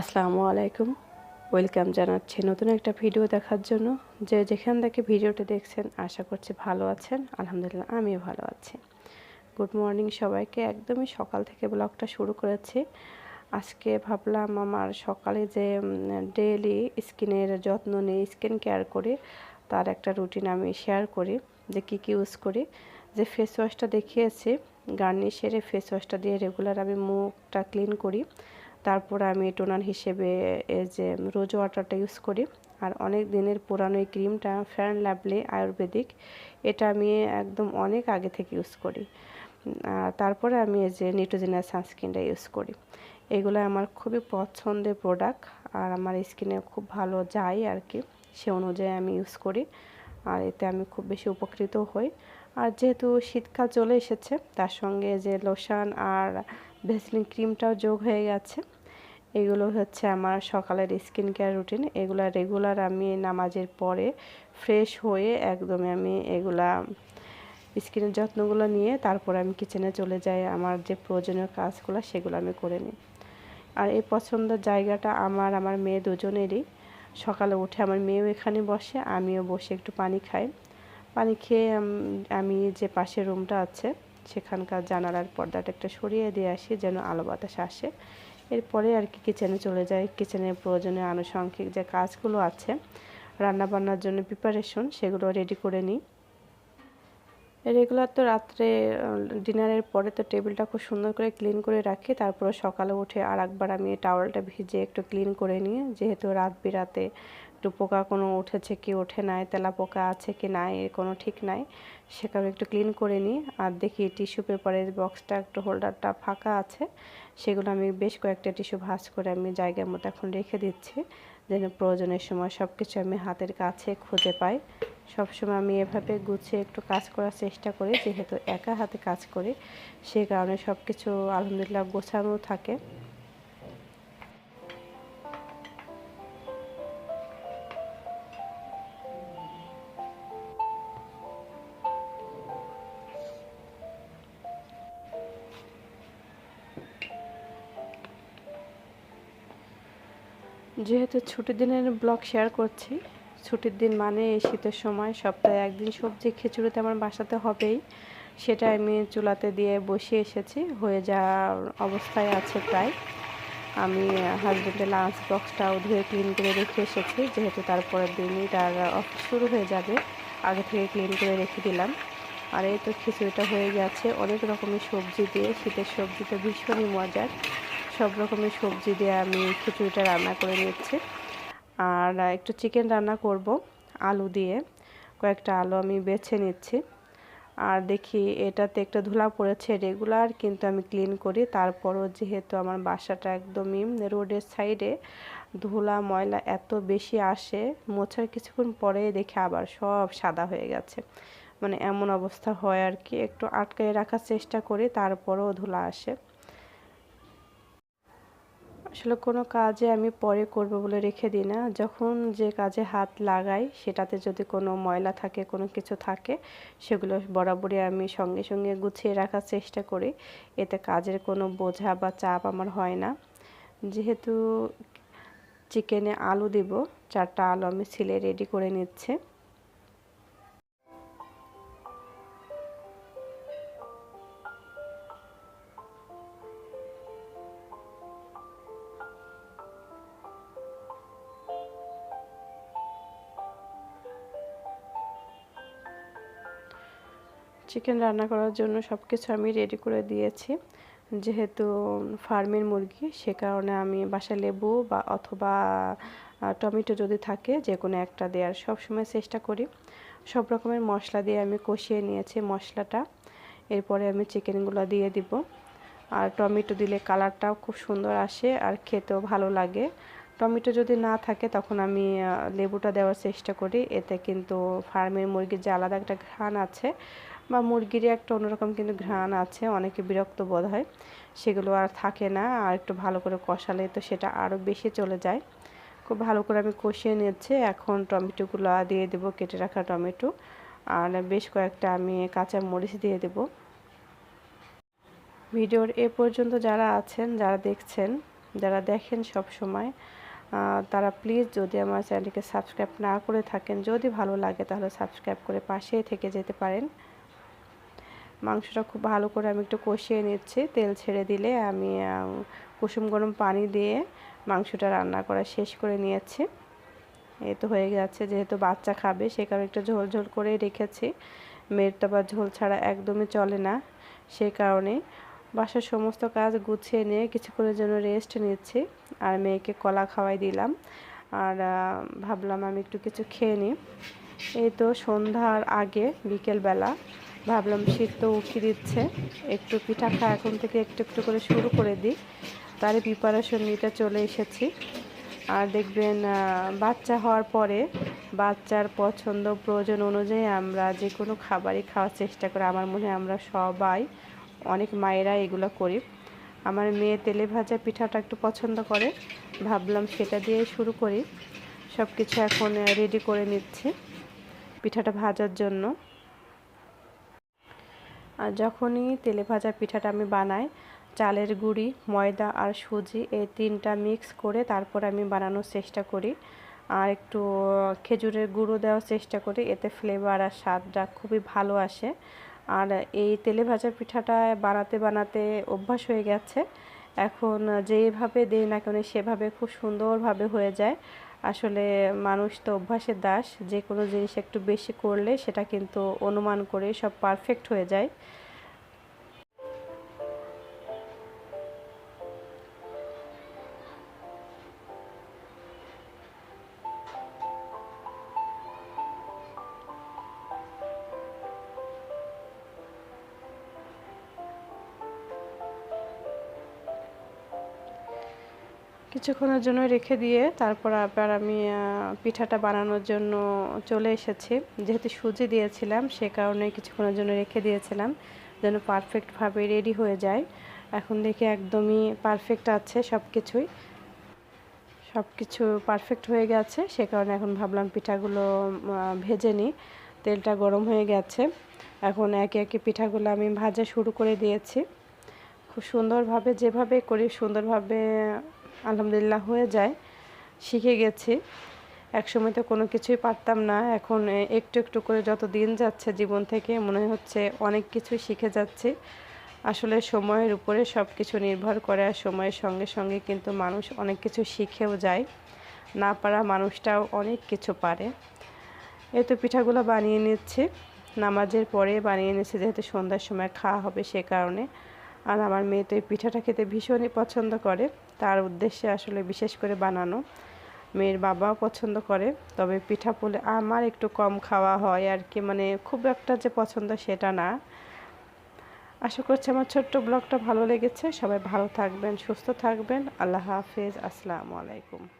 আসসালামু আলাইকুম। ওয়েলকাম জানাচ্ছি নতুন একটা ভিডিও দেখার জন্য। যে যেখান থেকে ভিডিওটি দেখছেন, আশা করছি ভালো আছেন। আলহামদুলিল্লাহ, আমিও ভালো আছি। গুড মর্নিং সবাইকে। একদমই সকাল থেকে ব্লগটা শুরু করেছি। আজকে ভাবলাম আমার সকালে যে ডেইলি স্কিনের যত্ন নিই স্কিন কেয়ার করি, তার একটা রুটিন আমি শেয়ার করি, যে কী কী ইউজ করি। যে ফেস ওয়াশটা দেখিয়েছি গার্নিশের ফেস ওয়াশটা দিয়ে রেগুলার আমি মুখটা ক্লিন করি। তারপর আমি টোনার হিসেবে এই যে রোজ ওয়াটারটা ইউজ করি। আর অনেক দিনের পুরানো এই ক্রিমটা ফ্যান লাভলি আয়ুর্বেদিক, এটা আমি একদম অনেক আগে থেকে ইউজ করি। তারপরে আমি এই যে নিউট্রোজেনার সানস্ক্রিনটা ইউজ করি। এগুলো আমার খুবই পছন্দের প্রোডাক্ট আর আমার স্কিনে খুব ভালো যায় আর কি, সে অনুযায়ী আমি ইউজ করি। আর এতে আমি খুব বেশি উপকৃত হই। আর যেহেতু শীতকাল চলে এসেছে, তার সঙ্গে যে লোশন আর ভেসলিন ক্রিমটাও যোগ হয়ে গেছে। এগুলো হচ্ছে আমার সকালের স্কিন কেয়ার রুটিন এগুলো রেগুলার আমি নামাজের পরে ফ্রেশ হয়ে একদমই আমি এগুলা স্কিনের যত্নগুলো নিয়ে তারপর আমি কিচেনে চলে যাই, আমার যে প্রয়োজনীয় কাজগুলো সেগুলো আমি করে নিই। আর এই পছন্দের জায়গাটা আমার আমার মেয়ে দুজনেরই। সকালে উঠে আমার মেয়েও এখানে বসে, আমিও বসে একটু পানি খাই। পানি খেয়ে আমি যে পাশের রুমটা আছে, সেখানকার জানালার পর্দাটা একটা সরিয়ে দিয়ে আসি যেন আলো বাতাস আসে। এরপরে আর কি কিচেনে চলে যাই। কিচেনের প্রয়োজনীয় আনুষঙ্গিক যে কাজগুলো আছে রান্না বান্নার জন্য প্রিপারেশন সেগুলো রেডি করে নিই। রেগুলার তো রাত্রে ডিনারের পরে তো টেবিলটা খুব সুন্দর করে ক্লিন করে রাখি। তারপরে সকালে উঠে আর একবার আমি টাওয়ালটা ভিজে একটু ক্লিন করে নিই। যেহেতু রাত বিরাতে একটু পোকা কোনো উঠেছে কি ওঠে নাই, তেলা পোকা আছে কি নাই, এর কোনো ঠিক নাই সে কারণে একটু ক্লিন করে নিই। আর দেখি টিস্যু পেপারের বক্সটা একটু হোল্ডারটা ফাঁকা আছে, সেগুলো আমি বেশ কয়েকটা টিস্যু ভাজ করে আমি জায়গার মতো এখন রেখে দিচ্ছি, যেন প্রয়োজনের সময় সব কিছু আমি হাতের কাছে খুঁজে পাই। সবসময় আমি এভাবে গুছিয়ে একটু কাজ করার চেষ্টা করি, যেহেতু একা হাতে কাজ করি সেই কারণে সব কিছু আলহামদুলিল্লাহ গোছানো থাকে। যেহেতু ছুটির দিনের ব্লগ শেয়ার করছি, ছুটির দিন মানে শীতের সময়, সপ্তাহে একদিন সবজি খিচুড়িতে আমার বাসাতে হবেই। সেটা আমি চুলাতে দিয়ে বসিয়ে এসেছি, হয়ে যাওয়ার অবস্থায় আছে প্রায়। আমি হাজব্যান্ডের লাঞ্চ বক্সটাও ধুয়ে ক্লিন করে রেখে এসেছি, যেহেতু তারপরের দিনই তার অফিস শুরু হয়ে যাবে, আগে থেকে ক্লিন করে রেখে দিলাম। আর এই তো খিচুড়িটা হয়ে গেছে, অনেক রকমের সবজি দিয়ে, শীতের সবজি তো ভীষণই মজার। সব রকমের সবজি দিয়ে আমি খিচুড়িটা রান্না করে নিচ্ছি। আর একটু চিকেন রান্না করব, আলু দিয়ে। কয়েকটা আলু আমি বেছে নিচ্ছি। আর দেখি এটাতে একটা ধুলা পড়েছে রেগুলার কিন্তু আমি ক্লিন করি। তারপরও যেহেতু আমার বাসাটা একদমই রোডের সাইডে ধুলা, ময়লা এত বেশি আসে, মোছার কিছুক্ষণ পরে দেখে আবার সব সাদা হয়ে গেছে। মানে এমন অবস্থা হয় আর কি। একটু আটকায় রাখার চেষ্টা করি, তারপরেও ধুলা আসে। আসলে কোনো কাজে আমি পরে করব বলে রেখে দিই না। যখন যে কাজে হাত লাগাই, সেটাতে যদি কোনো ময়লা থাকে, কোনো কিছু থাকে, সেগুলো বরাবরই আমি সঙ্গে সঙ্গে গুছিয়ে রাখার চেষ্টা করি। এতে কাজের কোনো বোঝা বা চাপ আমার হয় না। যেহেতু চিকেনে আলু দিব, চারটা আলু আমি ছিলে রেডি করে নিচ্ছে। চিকেন রান্না করার জন্য সব কিছু আমি রেডি করে দিয়েছি। যেহেতু ফার্মের মুরগি, সে কারণে আমি বাসায় লেবু বা অথবা টমেটো যদি থাকে যে কোনো একটা দেওয়ার সব সময় চেষ্টা করি। সব রকমের মশলা দিয়ে আমি কষিয়ে নিয়েছি মশলাটা। এরপরে আমি চিকেনগুলো দিয়ে দিব। আর টমেটো দিলে কালারটাও খুব সুন্দর আসে আর খেতেও ভালো লাগে। টমেটো যদি না থাকে, তখন আমি লেবুটা দেওয়ার চেষ্টা করি। এতে কিন্তু ফার্মের মুরগির যে আলাদা একটা ঘ্রাণ আছে বা মুরগিরই একটা অন্যরকম কিন্তু ঘ্রাণ আছে, অনেকে বিরক্ত বোধ হয়। সেগুলো আর থাকে না, আর একটু ভালো করে কষালে তো সেটা আরও বেশি চলে যায়। খুব ভালো করে আমি কষিয়ে নিচ্ছে এখন টমেটোগুলো দিয়ে দেব, কেটে রাখা টমেটো। আর বেশ কয়েকটা আমি কাঁচা মরিচ দিয়ে দেব। ভিডিওর এ পর্যন্ত যারা আছেন, যারা দেখছেন, যারা দেখেন সব সময় তারা প্লিজ যদি আমার চ্যানেলকে সাবস্ক্রাইব না করে থাকেন, যদি ভালো লাগে তাহলে সাবস্ক্রাইব করে পাশেই থেকে যেতে পারেন। মাংসটা খুব ভালো করে আমি একটু কষিয়ে নিচ্ছি। তেল ছেড়ে দিলে আমি কুসুম গরম পানি দিয়ে মাংসটা রান্না করা শেষ করে নিয়েছি। এ তো হয়ে গেছে, যেহেতু বাচ্চা খাবে, সে কারণে একটু ঝোল ঝোল করে রেখেছি। মেয়ের তো আবার ঝোল ছাড়া একদমই চলে না, সে কারণে বাসার সমস্ত কাজ গুছিয়ে নিয়ে কিছুক্ষণের জন্য রেস্ট নিচ্ছি আর মেয়েকে কলা খাওয়াই দিলাম। আর ভাবলাম আমি একটু কিছু খেয়ে নিই। এই তো সন্ধ্যার আগে বিকেলবেলা ভাবলাম শীত তো উঠি দিচ্ছে। একটু পিঠা খা এখন থেকে একটু একটু করে শুরু করে দিই। তারই প্রিপারেশন নিতে চলে এসেছি। আর দেখবেন বাচ্চা হওয়ার পরে বাচ্চার পছন্দ প্রয়োজন অনুযায়ী আমরা যে কোনো খাবারই খাওয়ার চেষ্টা করি। আমার মনে হয় আমরা সবাই, অনেক মায়েরা এগুলো করি। আমার মেয়ে তেলে ভাজা পিঠাটা একটু পছন্দ করে। ভাবলাম সেটা দিয়ে শুরু করি। সব কিছু এখন রেডি করে নিচ্ছি। পিঠাটা ভাজার জন্য। আর যখনই তেলে ভাজা পিঠাটা আমি বানাই, চালের গুঁড়ি, ময়দা আর সুজি, এই তিনটা মিক্স করে তারপর আমি বানানোর চেষ্টা করি। আর একটু, খেজুরের গুঁড়ো দেওয়ার চেষ্টা করি, এতে ফ্লেভার আর স্বাদটা খুবই ভালো আসে। আর এই তেলে ভাজা পিঠাটা বানাতে বানাতে অভ্যাস হয়ে গেছে। এখন যেভাবে দেই না কেন, সেভাবে খুব সুন্দরভাবে হয়ে যায়। আসলে মানুষ তো অভ্যাসের দাস, যে কোনো জিনিস একটু বেশি করলে সেটা কিন্তু অনুমান করে সব পারফেক্ট হয়ে যায়। কিছুক্ষণের জন্য রেখে দিয়ে তারপর আবার আমি পিঠাটা বানানোর জন্য চলে এসেছি। যেহেতু সুজি দিয়েছিলাম, সে কারণে কিছুক্ষণের জন্য রেখে দিয়েছিলাম যেন পারফেক্টভাবে রেডি হয়ে যায়। এখন দেখি একদমই পারফেক্ট আছে সব কিছুই সব কিছু পারফেক্ট হয়ে গেছে, সে কারণে এখন ভাবলাম পিঠাগুলো ভেজে নিই। তেলটা গরম হয়ে গেছে। এখন একে একে পিঠাগুলো আমি ভাজা শুরু করে দিয়েছি। খুব সুন্দরভাবে, যেভাবে করি সুন্দরভাবে আলহামদুলিল্লাহ হয়ে যায়, শিখে গেছি। একসময় তো কোনো কিছুই পারতাম না, এখন একটু একটু করে যত দিন যাচ্ছে জীবন থেকে মনে হচ্ছে অনেক কিছুই শিখে যাচ্ছি। আসলে সময়ের উপরে সব কিছু নির্ভর করে আর সময়ের সঙ্গে সঙ্গে কিন্তু মানুষ অনেক কিছু শিখেও যায়। না পারা মানুষটাও অনেক কিছু পারে। এই তো পিঠাগুলো বানিয়ে নিচ্ছে। নামাজের পরে বানিয়ে নিচ্ছে, যেহেতু সন্ধ্যার সময় খাওয়া হবে সে কারণে। আর আমার মেয়ে তো এই পিঠাটা খেতে ভীষণই পছন্দ করে। তার উদ্দেশ্যে আসলে বিশেষ করে বানানো। মেয়ের বাবাও পছন্দ করে, তবে পিঠা পুলে আমার একটু কম খাওয়া হয় আর কি মানে খুব একটা যে পছন্দ সেটা না। আশা করছি আমার ছোট্ট ব্লগটা ভালো লেগেছে। সবাই ভালো থাকবেন, সুস্থ থাকবেন। আল্লাহ হাফেজ। আসসালামু আলাইকুম।